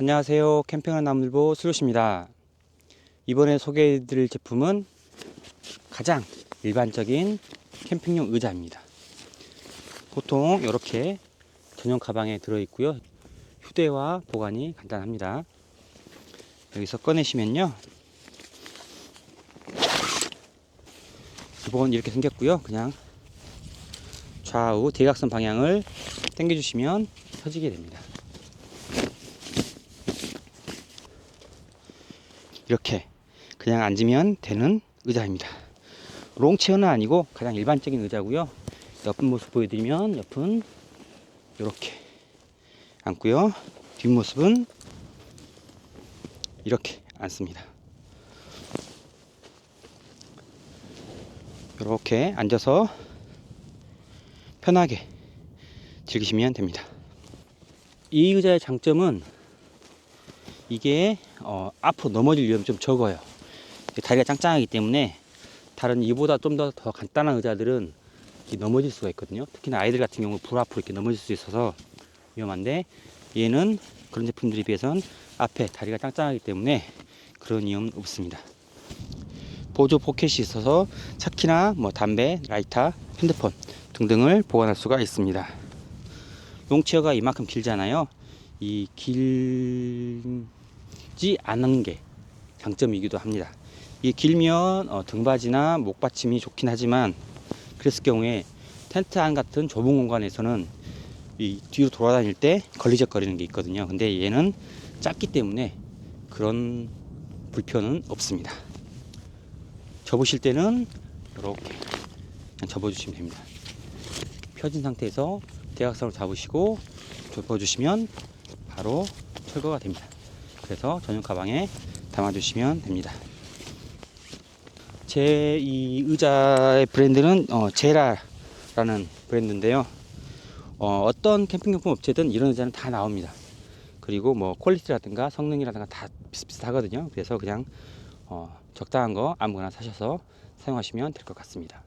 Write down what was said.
안녕하세요. 캠핑하는 나무늘보 수루입니다 이번에 소개해드릴 제품은 가장 일반적인 캠핑용 의자입니다. 보통 이렇게 전용 가방에 들어있고요. 휴대와 보관이 간단합니다. 여기서 꺼내시면요. 기본 이렇게 생겼고요. 그냥 좌우 대각선 방향을 당겨주시면 펴지게 됩니다. 이렇게 그냥 앉으면 되는 의자입니다. 롱체어는 아니고 가장 일반적인 의자고요. 옆 모습 보여드리면 옆은 이렇게 앉고요. 뒷모습은 이렇게 앉습니다. 이렇게 앉아서 편하게 즐기시면 됩니다. 이 의자의 장점은 이게 어, 앞으로 넘어질 위험이 좀 적어요. 다리가 짱짱하기 때문에 다른 이보다 좀 더 더 간단한 의자들은 넘어질 수가 있거든요. 특히나 아이들 같은 경우 불 앞으로 이렇게 넘어질 수 있어서 위험한데 얘는 그런 제품들에 비해서는 앞에 다리가 짱짱하기 때문에 그런 위험은 없습니다. 보조 포켓이 있어서 차키나 뭐 담배, 라이터, 핸드폰 등등을 보관할 수가 있습니다. 롱체어가 이만큼 길잖아요. 이길 지 않은 게 장점이기도 합니다. 이 길면 어, 등받이나 목받침이 좋긴 하지만 그랬을 경우에 텐트 안 같은 좁은 공간에서는 이 뒤로 돌아다닐 때 걸리적거리는 게 있거든요. 근데 얘는 작기 때문에 그런 불편은 없습니다. 접으실 때는 이렇게 접어주시면 됩니다. 펴진 상태에서 대각선을 잡으시고 접어주시면 바로 철거가 됩니다. 그래서 전용 가방에 담아주시면 됩니다. 제 이 의자의 브랜드는 어, 제라라는 브랜드인데요. 어, 어떤 캠핑용품 업체든 이런 의자는 다 나옵니다. 그리고 뭐 퀄리티라든가 성능이라든가 다 비슷비슷하거든요. 그래서 그냥 어, 적당한 거 아무거나 사셔서 사용하시면 될 것 같습니다.